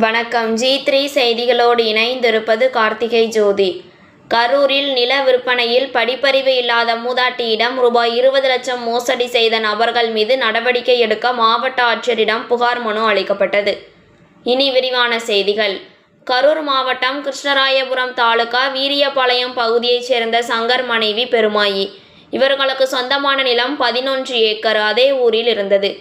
வணக்கம். G three செய்திகளோடு இணைந்திருப்பது கார்த்திகை ஜோதி. கரூரில் நில விற்பனையில் படிப்பறிவு இல்லாத மூதாட்டியிடம் ரூபாய் இருபது லட்சம் மோசடி செய்த நபர்கள் மீது நடவடிக்கை எடுக்க மாவட்ட ஆட்சியரிடம் புகார் மனு அளிக்கப்பட்டது. இனி விரிவான செய்திகள். கரூர் மாவட்டம் கிருஷ்ணராயபுரம் தாலுகா வீரியபாளையம் பகுதியைச் சேர்ந்த சங்கர் மனைவி பெருமாயி. இவர்களுக்கு சொந்தமான நிலம் பதினொன்று ஏக்கர் அதே ஊரில் இருந்தது.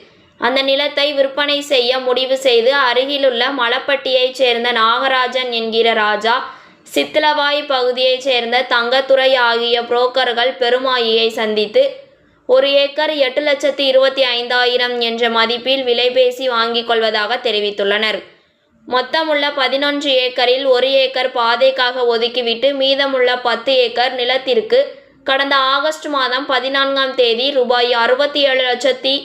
அந்த நிலத்தை விற்பனை செய்ய முடிவு செய்து அருகிலுள்ள மலப்பட்டியைச் சேர்ந்த நாகராஜன் என்கிற ராஜா சித்தலவாய் பகுதியைச் சேர்ந்த தங்கத்துறை ஆகிய புரோக்கர்கள் பெருமாயியை சந்தித்து ஒரு ஏக்கர் எட்டு லட்சத்தி இருபத்தி ஐந்தாயிரம் என்ற மதிப்பில் விலை பேசி வாங்கிக் கொள்வதாக தெரிவித்துள்ளனர். மொத்தமுள்ள பதினொன்று ஏக்கரில் ஒரு ஏக்கர் பாதைக்காக ஒதுக்கிவிட்டு மீதமுள்ள பத்து ஏக்கர் நிலத்திற்கு கடந்த ஆகஸ்ட் மாதம் பதினான்காம் தேதி ரூபாய் அறுபத்தி ஏழு லட்சத்தி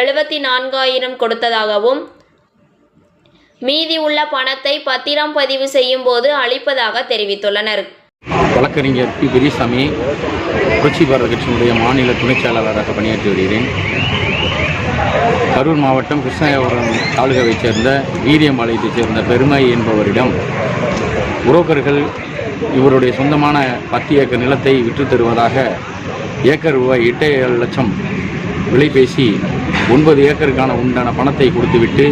எழுபத்தி நான்காயிரம் கொடுத்ததாகவும் மீதி உள்ள பணத்தை பத்திரம் பதிவு செய்யும் போது அளிப்பதாக தெரிவித்துள்ளனர். வழக்கறிஞர் பி. பெரியசாமி புரட்சி பாரத கட்சியினுடைய மாநில துணைச் செயலாளராக பணியாற்றி வருகிறேன். கரூர் மாவட்டம் கிருஷ்ணாயபுரம் தாலுகாவைச் சேர்ந்த வீரியம்பாளையத்தைச் சேர்ந்த பெருமை என்பவரிடம் புரோக்கர்கள் இவருடைய சொந்தமான பத்து ஏக்கர் நிலத்தை விற்றுத்தருவதாக ஏக்கர் ரூபாய் எட்டு ஏழு லட்சம் விலை பேசி ஒன்பது ஏக்கருக்கான உண்டான பணத்தை கொடுத்துவிட்டு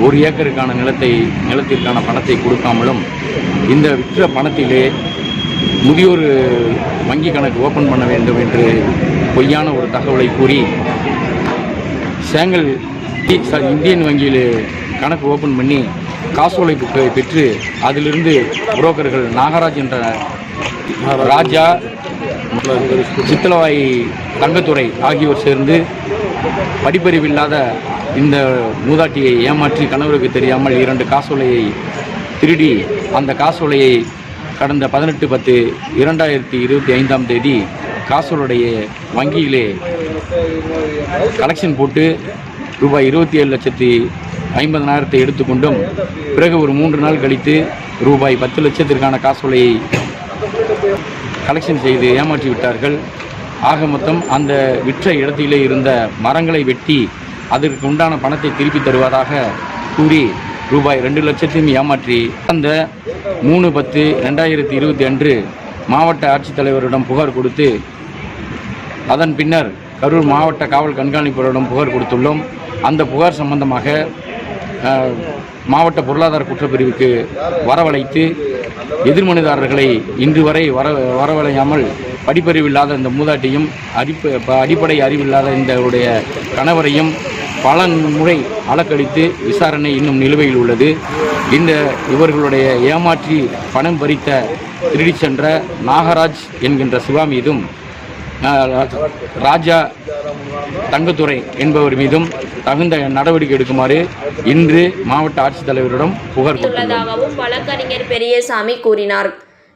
ஒரு ஏக்கருக்கான நிலத்தை நிலத்திற்கான பணத்தை கொடுக்காமலும் இந்த விற்ற பணத்திலே முதியோர் வங்கி கணக்கு ஓப்பன் பண்ண வேண்டும் என்று பொய்யான ஒரு தகவலை கூறி சேங்கல் இந்தியன் வங்கியில் கணக்கு ஓப்பன் பண்ணி காசோலை புக்கை பெற்று அதிலிருந்து புரோக்கர்கள் நாகராஜ் என்ற ராஜா சித்தலவாய் தங்கத்துறை ஆகியோர் சேர்ந்து படிப்பறிவில்லாத இந்த மூதாட்டியை ஏமாற்றி கணவருக்கு தெரியாமல் இரண்டு காசோலையை திருடி அந்த காசோலையை கடந்த பதினெட்டு பத்து இரண்டாயிரத்தி இருபத்தி ஐந்தாம் தேதி காசோலுடைய வங்கியிலே கலெக்ஷன் போட்டு ரூபாய் இருபத்தி ஏழு லட்சத்தி ஐம்பதனாயிரத்தை எடுத்துக்கொண்டும் பிறகு ஒரு மூன்று நாள் கழித்து ரூபாய் பத்து லட்சத்திற்கான காசோலையை கலெக்ஷன் செய்து ஏமாற்றி விட்டார்கள் ஆக மொத்தம் அந்த விற்ற இடத்திலே இருந்த மரங்களை வெட்டி அதற்கு உண்டான பணத்தை திருப்பி தருவதாக கூறி ரூபாய் ரெண்டு லட்சத்தையும் ஏமாற்றி அந்த மூணு பத்து ரெண்டாயிரத்தி இருபத்தி அன்று மாவட்ட ஆட்சித்தலைவரிடம் புகார் கொடுத்து அதன் பின்னர் கரூர் மாவட்ட காவல் கண்காணிப்பவரிடம் புகார் கொடுத்துள்ளோம். அந்த புகார் சம்பந்தமாக மாவட்ட பொருளாதார குற்றப்பிரிவுக்கு வரவழைத்து எதிர்மனுதாரர்களை இன்று வரை வர வரவழையாமல் படிப்பறிவில்லாத இந்த மூதாட்டியும் அடிப்ப அடிப்படை அறிவில்லாத இந்தவருடைய கணவரையும் பல முறை அலக்கழித்து விசாரணை இன்னும் நிலுவையில் உள்ளது. இந்த இவர்களுடைய ஏமாற்றி பணம் பறித்த திருடி சென்ற நாகராஜ் என்கின்ற சிவா மீதும் ராஜா தங்கத்துறை என்பவர் மீதும் தகுந்த நடவடிக்கை எடுக்குமாறு இன்று மாவட்ட ஆட்சித்தலைவரிடம் புகார் கொடுத்துள்ளோம். உள்ளதாகவும் வழக்கறிஞர் பெரியசாமி கூறினார்.